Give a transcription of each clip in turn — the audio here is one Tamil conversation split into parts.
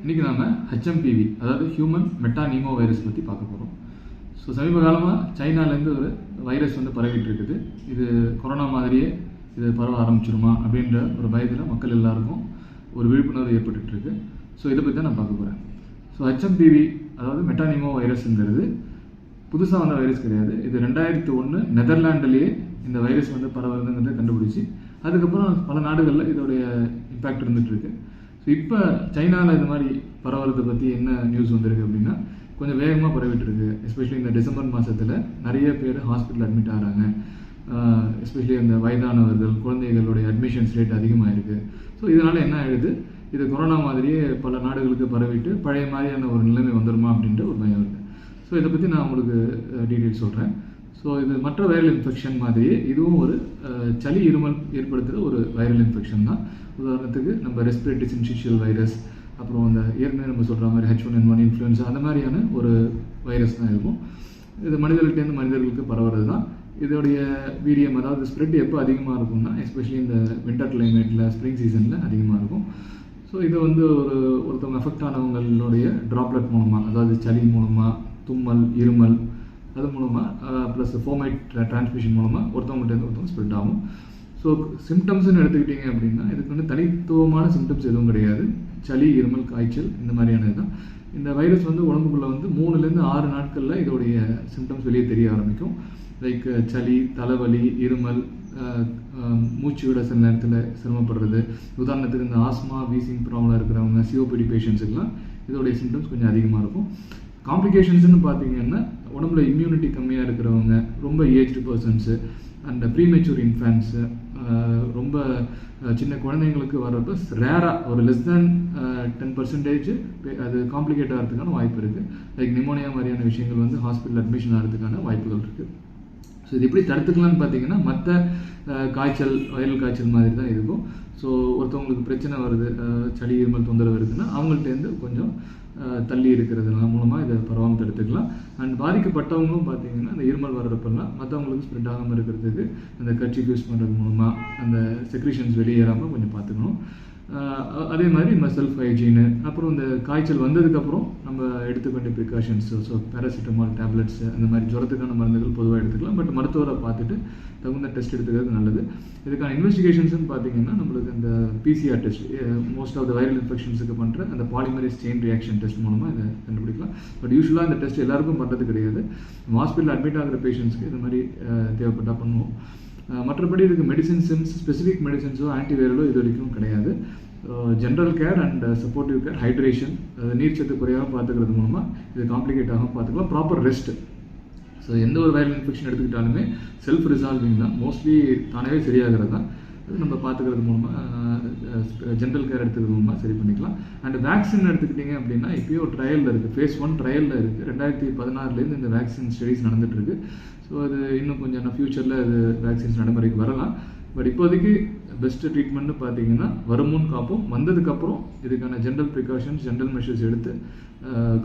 இன்றைக்கி நாம ஹெச்எம்பிவி அதாவது ஹியூமன் மெட்டானிமோ வைரஸ் பற்றி பார்க்க போகிறோம் ஸோ சமீப காலமாக சைனாலேருந்து ஒரு வைரஸ் வந்து பரவிட்டு இருக்குது இது கொரோனா மாதிரியே இது பரவ ஆரம்பிச்சிருமா அப்படின்ற ஒரு பயத்தில் மக்கள் எல்லாருக்கும் ஒரு விழிப்புணர்வு ஏற்பட்டுட்டு இருக்கு ஸோ இதை பற்றி தான் நான் பார்க்க போகிறேன் ஸோ ஹெச்எம்பிவி அதாவது மெட்டானிமோ வைரஸ்ங்கிறது புதுசாக வந்த வைரஸ் கிடையாது. இது ரெண்டாயிரத்தி ஒன்று நெதர்லாண்டுலேயே இந்த வைரஸ் வந்து பரவுறதுங்கிறத கண்டுபிடிச்சி அதுக்கப்புறம் பல நாடுகளில் இதோடைய இம்பேக்ட் இருந்துகிட்டு இருக்குது இப்போ சைனாவில் இந்த மாதிரி பரவுறதை பற்றி என்ன நியூஸ் வந்திருக்கு அப்படின்னா கொஞ்சம் வேகமாக பரவிட்டு இருக்கு எஸ்பெஷலி இந்த டிசம்பர் மாதத்தில் நிறைய பேர் ஹாஸ்பிட்டல் அட்மிட் ஆகிறாங்க எஸ்பெஷலி அந்த வயதானவர்கள் குழந்தைகளுடைய அட்மிஷன்ஸ் ரேட் அதிகமாக இருக்குது ஸோ இதனால் என்ன ஆயிடுது? இது கொரோனா மாதிரியே பல நாடுகளுக்கு பரவிட்டு பழைய மாதிரியான ஒரு நிலைமை வந்துடுமா அப்படின்ற ஒரு பயம் இருக்குது ஸோ இதை பற்றி நான் உங்களுக்கு டீட்டெயில்ஸ் சொல்கிறேன் ஸோ இது மற்ற வைரல் இன்ஃபெக்ஷன் மாதிரி இதுவும் ஒரு சளி இருமல் ஏற்படுத்துகிற ஒரு வைரல் இன்ஃபெக்ஷன் தான். உதாரணத்துக்கு நம்ம ரெஸ்பிரேட்டரி சின்சிஷியல் வைரஸ் அப்புறம் அந்த ஏற்கனவே நம்ம சொல்கிற மாதிரி H one N one influenza அந்த மாதிரியான ஒரு வைரஸ் தான் இருக்கும். இது மனிதர்கள்ட்டேருந்து மனிதர்களுக்கு பரவுறது தான். இதோடைய வீரியம் அதாவது ஸ்ப்ரெட் எப்போ அதிகமாக இருக்கும்னா எஸ்பெஷலி இந்த வின்டர் கிளைமேட்டில் ஸ்ப்ரிங் சீசனில் அதிகமாக இருக்கும். ஸோ இது வந்து ஒரு ஒருத்தவங்க அஃபெக்ட் ஆனவங்களுடைய ட்ராப்லெட் மூலமாக அதாவது சளி மூலமாக தும்மல் இருமல் அது மூலமாக ப்ளஸ் ஃபோமைட் டிரான்ஸ்மிஷன் மூலமாக ஒருத்தவங்கள்ட்ட ஒருத்தவங்க ஸ்ப்ரெட் ஆகும். ஸோ சிம்டம்ஸ்னு எடுத்துக்கிட்டிங்க அப்படின்னா இதுக்கு வந்து தனித்துவமான சிம்டம்ஸ் எதுவும் கிடையாது. சளி இருமல் காய்ச்சல் இந்த மாதிரியான இதுதான் இந்த வைரஸ் வந்து உடம்புக்குள்ளே வந்து மூணுலேருந்து ஆறு நாட்களில் இதோடைய சிம்டம்ஸ் வெளியே தெரிய ஆரம்பிக்கும். லைக் சளி தலைவலி இருமல் மூச்சு விட சில நேரத்தில் சிரமப்படுறது. உதாரணத்துக்கு இந்த ஆஸ்மா வீசிங் ப்ராப்ளம் இருக்கிறவங்க சிஓபிடி பேஷண்ட்ஸுக்கெல்லாம் இதோடைய சிம்டம்ஸ் கொஞ்சம் அதிகமாக இருக்கும். காம்ப்ளிகேஷன்ஸ்னு பார்த்தீங்கன்னா உடம்புல இம்யூனிட்டி கம்மியாக இருக்கிறவங்க ரொம்ப aged persons and premature infants ரொம்ப சின்ன குழந்தைங்களுக்கு வர்றப்ப ரேராக ஒரு லெஸ் தேன் டென் பர்சன்டேஜ் அது காம்ப்ளிகேட் ஆகிறதுக்கான வாய்ப்பு இருக்குது லைக் நிமோனியா மாதிரியான விஷயங்கள் வந்து ஹாஸ்பிட்டல் அட்மிஷன் ஆகிறதுக்கான வாய்ப்புகள் இருக்குது ஸோ இது எப்படி தடுத்துக்கலாம்னு பார்த்தீங்கன்னா மற்ற காய்ச்சல் வைரல் காய்ச்சல் மாதிரி தான் இருக்கும். ஸோ ஒருத்தவங்களுக்கு பிரச்சனை வருது சளி இருமல் தொந்தரவு இருக்குன்னா அவங்கள்ட்டேருந்து கொஞ்சம் தள்ளி இருக்கிறதுனால மூலமாக இதை பரவாமல் தடுத்துக்கலாம். அண்ட் பாதிக்கப்பட்டவங்களும் பார்த்தீங்கன்னா அந்த இருமல் வர்றப்பெல்லாம் மற்றவங்களுக்கு ஸ்ப்ரெட் ஆகாமல் இருக்கிறதுக்கு அந்த கட்சி யூஸ் பண்ணுறது மூலமாக அந்த செக்ரிஷன்ஸ் வெளியேறாமல் கொஞ்சம் பார்த்துக்கணும். அதே மாதிரி நம்ம செல்ஃப் ஹைஜீனு அப்புறம் இந்த காய்ச்சல் வந்ததுக்கப்புறம் நம்ம எடுத்துக்க வேண்டிய ப்ரிகாஷன்ஸ் ஸோ பேராசிட்டமால் டேப்லெட்ஸு அந்த மாதிரி ஜுரத்துக்கான மருந்துகள் பொதுவாக எடுத்துக்கலாம். பட் மருத்துவரை பார்த்துட்டு தகுந்த டெஸ்ட் எடுத்துக்கிறது நல்லது. இதுக்கான இன்வெஸ்டிகேஷன்ஸ்னு பார்த்தீங்கன்னா நம்மளுக்கு இந்த PCR test most of the viral இன்ஃபெக்ஷன்ஸுக்கு பண்ணுற அந்த பாலிமரிஸ் செயின் ரியாக்ஷன் டெஸ்ட் மூலமாக இதை கண்டுபிடிக்கலாம். பட் யூஸ்வலாக இந்த டெஸ்ட் எல்லாருக்கும் பண்ணுறது கிடையாது. ஹாஸ்பிட்டல் அட்மிட் ஆகிற பேஷண்ட்ஸ்க்கு இந்த மாதிரி தேவைப்பட்டால் தேவைப்பட்டா பண்ணுவோம். மற்றபடி இதுக்கு மெடிசின்ஸ் ஸ்பெசிஃபிக் மெடிசின்ஸோ ஆன்டிவைரலோ இது வரைக்கும் கிடையாது. General care and supportive care hydration நீர்ச்சத்து குறையாக பார்த்துக்கிறது மூலமாக இது காம்ப்ளிகேட் ஆகாமல் பார்த்துக்கலாம். ப்ராப்பர் ரெஸ்ட் ஸோ எந்த ஒரு வைரல் இன்ஃபெக்ஷன் எடுத்துக்கிட்டாலுமே செல்ஃப் ரிசால்விங் தான். மோஸ்ட்லி தானே சரியாகிறது தான் நம்ம பார்த்துக்கிறது மூலமாக ஜென்ரல் கேர் எடுத்துக்கிறது மூலமாக சரி பண்ணிக்கலாம். அண்ட் வேக்சின் எடுத்துக்கிட்டிங்க அப்படின்னா இப்போயோ ட்ரையலில் இருக்குது ஃபேஸ் ஒன் ட்ரையலில் இருக்குது ரெண்டாயிரத்தி பதினாறுலேருந்து இந்த வேக்சின் ஸ்டடீஸ் நடந்துட்டுருக்கு ஸோ அது இன்னும் கொஞ்சம் ஃப்யூச்சரில் அது வேக்சின்ஸ் நடைமுறைக்கு வரலாம். பட் இப்போதைக்கு பெஸ்ட்டு ட்ரீட்மெண்ட்னு பார்த்தீங்கன்னா வருமுன் காப்போம். வந்ததுக்கப்புறம் இதுக்கான ஜென்ரல் ப்ரிகாஷன்ஸ் ஜென்ரல் மெஷர்ஸ் எடுத்து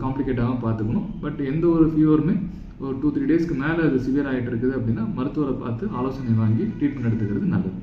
காம்ப்ளிகேட் பார்த்துக்கணும். பட் எந்த ஒரு ஃபீவருமே ஒரு டூ த்ரீ டேஸ்க்கு மேலே அது சிவியர் ஆகிட்டு இருக்குது அப்படின்னா மருத்துவரை பார்த்து ஆலோசனை வாங்கி ட்ரீட்மெண்ட் எடுத்துக்கிறது நல்லது.